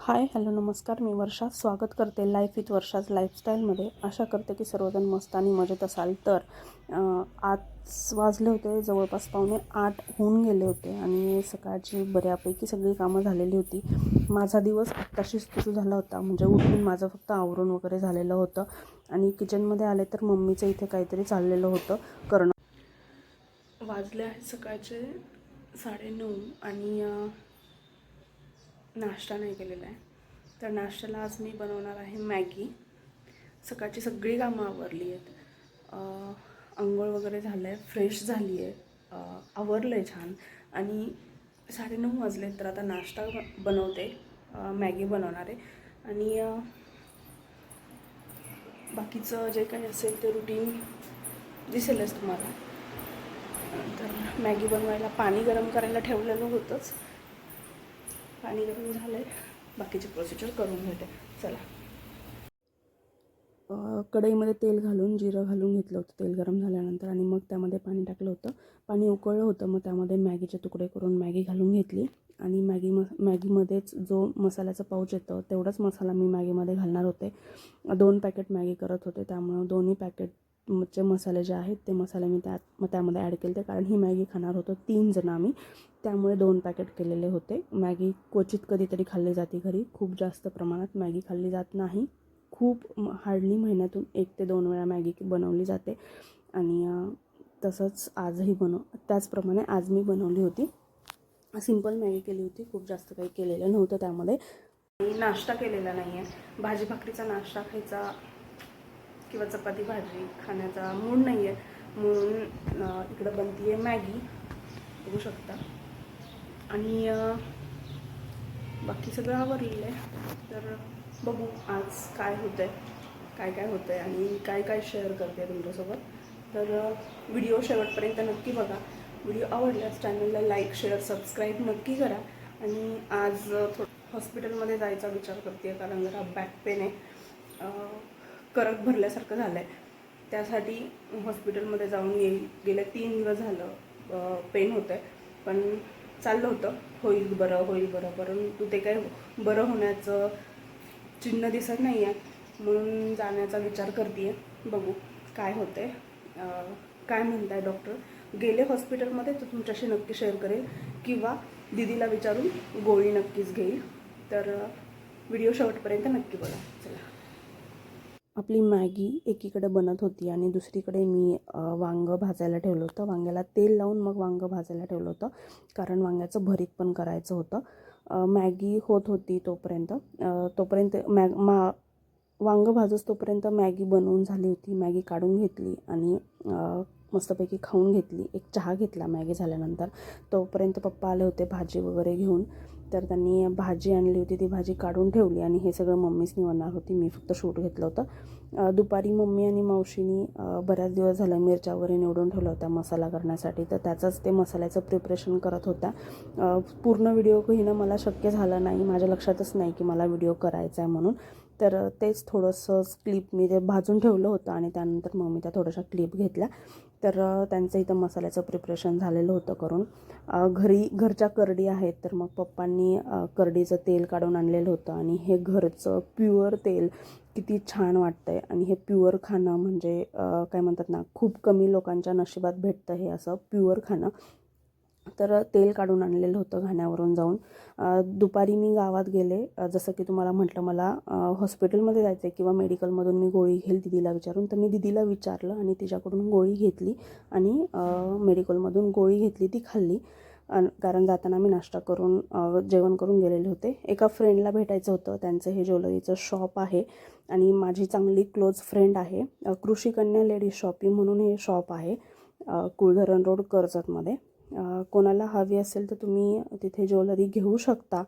Hi hello नमस्कार. मी वर्षा. स्वागत करते लाईफ विथ वर्षाज लाईफस्टाईलमध्ये आशा करते की सर्वजण मस्त आणि मजेत असाल. तर आज वाजले होते जवळपास पावणे आठ होऊन गेले होते आणि सकाळची बऱ्यापैकी सगळी कामं झालेली होती. माझा दिवस आत्ताशीच सुरू झाला होता. म्हणजे उठून माझं फक्त आवरून वगैरे झालेलं होतं आणि किचनमध्ये आले तर मम्मीचं इथे काहीतरी चाललेलं होतं. करणं. वाजले आहे सकाळचे साडेनऊ आणि नाश्ता नाही केलेला आहे. तर नाश्त्याला आज मी बनवणार आहे मॅगी. सकाळची सगळी कामं आवरली आहेत. आंघोळ वगैरे झालं आहे फ्रेश झाली आहे. आवरलं आहे छान. आणि साडेनऊ वाजले तर आता नाश्ता ब- बनवते. मॅगी बनवणार आहे. आणि बाकीचं जे काही असेल ते रुटीन दिसेलच तुम्हाला. तर मॅगी बनवायला पाणी गरम करायला ठेवलेलं होतंच. पाणी गरम झालं आहे बाकीची प्रोसिजर करून घेते. चला. कढईमध्ये तेल घालून जिरं घालून घेतलं होतं. तेल गरम झाल्यानंतर आणि मग त्यामध्ये पाणी टाकलं होतं. पाणी उकळलं होतं मग त्यामध्ये मॅगीचे तुकडे करून मॅगी घालून घेतली. आणि मॅगी म मॅगीमध्येच जो मसाल्याचं पाऊच येतं तेवढाच मसाला मी मॅगीमध्ये घालणार होते. दोन पॅकेट मॅगी करत होते त्यामुळं दोन्ही पॅकेट चे मसाले जे आहेत ते मसाले मी त्यात मग त्यामध्ये ॲड केले होते. कारण ही मॅगी खाणार होतो तीन जण आम्ही. त्यामुळे दोन पॅकेट केलेले होते. मॅगी क्वचित कधीतरी खाल्ली जाते घरी. खूप जास्त प्रमाणात मॅगी खाल्ली जात नाही. खूप हार्डली महिन्यातून एक ते दोन वेळा मॅगी बनवली जाते. आणि तसंच आजही बनव त्याचप्रमाणे आज मी बनवली होती. सिंपल मॅगी केली होती. खूप जास्त काही केलेलं नव्हतं त्यामध्ये. नाश्ता केलेला नाही आहे भाजी भाकरीचा नाश्ता खायचा किंवा चपाती भाजी खाण्याचा मूड नाही आहे म्हणून इकडं बनती आहे मॅगी. बघू शकता. आणि बाकी सगळं आवरलेलं आहे. तर बघू आज काय होतं आहे काय काय होतं आहे आणि काय काय शेअर करते तुमच्यासोबत. तर व्हिडिओ शेवटपर्यंत नक्की बघा. व्हिडिओ आवडल्यास चॅनलला लाईक शेअर सबस्क्राईब नक्की करा. आणि आज थोडं हॉस्पिटलमध्ये जायचा विचार करते कारण जरा बॅक पेन आहे. करक भरल्यासारखं झालं आहे त्यासाठी हॉस्पिटलमध्ये जाऊन येईल गेल्या तीन दिवस झालं पेन होतं आहे पण चाललं होतं. होईल बरं होईल बरं. परंतु ते काही बरं होण्याचं चिन्ह दिसत नाही आहे म्हणून जाण्याचा विचार करते बघू काय होतं आहे काय म्हणत आहे डॉक्टर गेले हॉस्पिटलमध्ये तर तुमच्याशी नक्की शेअर करेल किंवा दिदीला विचारून गोळी नक्कीच घेईल. तर व्हिडिओ शेवटपर्यंत नक्की बघा. चला. आपली मॅगी एकीकडे बनत होती आणि दुसरीकडे मी वांगं भाजायला ठेवलं होतं. वांग्याला तेल लावून मग वांगं भाजायला ठेवलं होतं. कारण वांग्याचं भरीत पण करायचं होतं. मॅगी होत होती तोपर्यंत. तोपर्यंत मॅग मा वांगं भाजस तोपर्यंत मॅगी बनवून झाली होती. मॅगी काढून घेतली आणि मस्तपैकी खाऊन घेतली. एक चहा घेतला मॅगी झाल्यानंतर. तोपर्यंत पप्पा आले होते भाजी वगैरे घेऊन. तर त्यांनी भाजी आणली होती ती भाजी काढून ठेवली आणि हे सगळं मम्मीच निवडणार होती. मी फक्त शूट घेतलं होतं. दुपारी मम्मी आणि मावशीनी बऱ्याच दिवस झालं मिरच्या वगैरे निवडून ठेवल्या होत्या मसाला करण्यासाठी. तर त्याचंच ते मसाल्याचं प्रिपरेशन करत होत्या. पूर्ण व्हिडिओ घेणं मला शक्य झालं नाही. माझ्या लक्षातच नाही की मला व्हिडिओ करायचा आहे म्हणून. तर तेच थोडंसं क्लिप मी ते भाजून ठेवलं होतं आणि त्यानंतर मग मी त्या थोड्याशा क्लिप घेतल्या. तर त्यांचं इथं मसाल्याचं प्रिपरेशन झालेलं होतं करून. घरी घरच्या करडी आहेत तर मग पप्पांनी करडीचं तेल काढून आणलेलं होतं आणि हे घरचं प्युअर तेल किती छान वाटतं आहे आणि हे प्युअर खाणं म्हणजे काय म्हणतात ना खूप कमी लोकांच्या नशिबात भेटतं हे असं प्युअर खाणं. तर तेल काढून आणलेलं होतं घाण्यावरून जाऊन. दुपारी मी गावात गेले. जसं की तुम्हाला म्हटलं मला हॉस्पिटलमध्ये जायचं आहे किंवा मेडिकलमधून मी गोळी घेईल दिदीला विचारून. तर मी दिदीला विचारलं आणि तिच्याकडून गोळी घेतली आणि मेडिकलमधून गोळी घेतली ती खाल्ली. कारण जाताना मी नाश्ता करून जेवण करून गेलेले होते. एका फ्रेंडला भेटायचं होतं. त्यांचं हे ज्वेलरीचं शॉप आहे आणि माझी चांगली क्लोज फ्रेंड आहे. कृषी कन्या लेडीज शॉपिंग म्हणून हे शॉप आहे. कुळधरण रोड कर्जतमध्ये. कोणाला हवी असेल तर तुम्ही तिथे ज्वेलरी घेऊ शकता.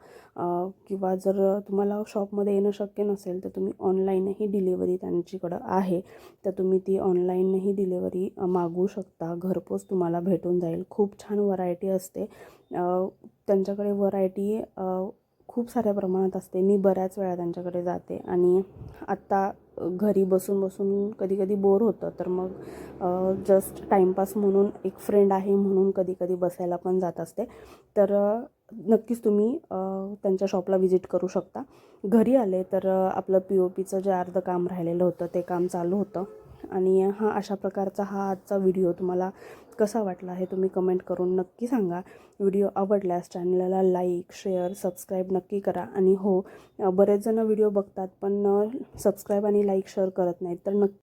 किंवा जर तुम्हाला शॉपमध्ये येणं शक्य नसेल तर तुम्ही ऑनलाईनही डिलिव्हरी त्यांच्याकडं आहे. तर तुम्ही ती ऑनलाईनही डिलिव्हरी मागवू शकता. घरपोच तुम्हाला भेटून जाईल. खूप छान व्हरायटी असते. त्यांच्याकडे व्हरायटी खूप साऱ्या प्रमाणात असते. मी बऱ्याच वेळा त्यांच्याकडे जाते आणि आत्ता घरी बसून बसून कधी कधी बोर होतं. तर मग जस्ट टाईमपास म्हणून एक फ्रेंड आहे म्हणून कधी कधी बसायला पण जात असते. तर नक्कीच तुम्ही त्यांच्या शॉपला व्हिजिट करू शकता. घरी आले तर आपलं पी ओ पीचं जे अर्धं काम राहिलेलं होतं ते काम चालू होतं. आणि हा अशा प्रकारचा हा आजचा व्हिडिओ तुम्हाला कसा वाटला हे तुम्ही कमेंट करून नक्की सांगा. व्हिडिओ आवडल्यास चॅनलला लाईक शेअर सबस्क्राईब नक्की करा. आणि हो बरेच जण व्हिडिओ बघतात पण सबस्क्राईब आणि लाईक शेअर करत नाहीत तर नक्की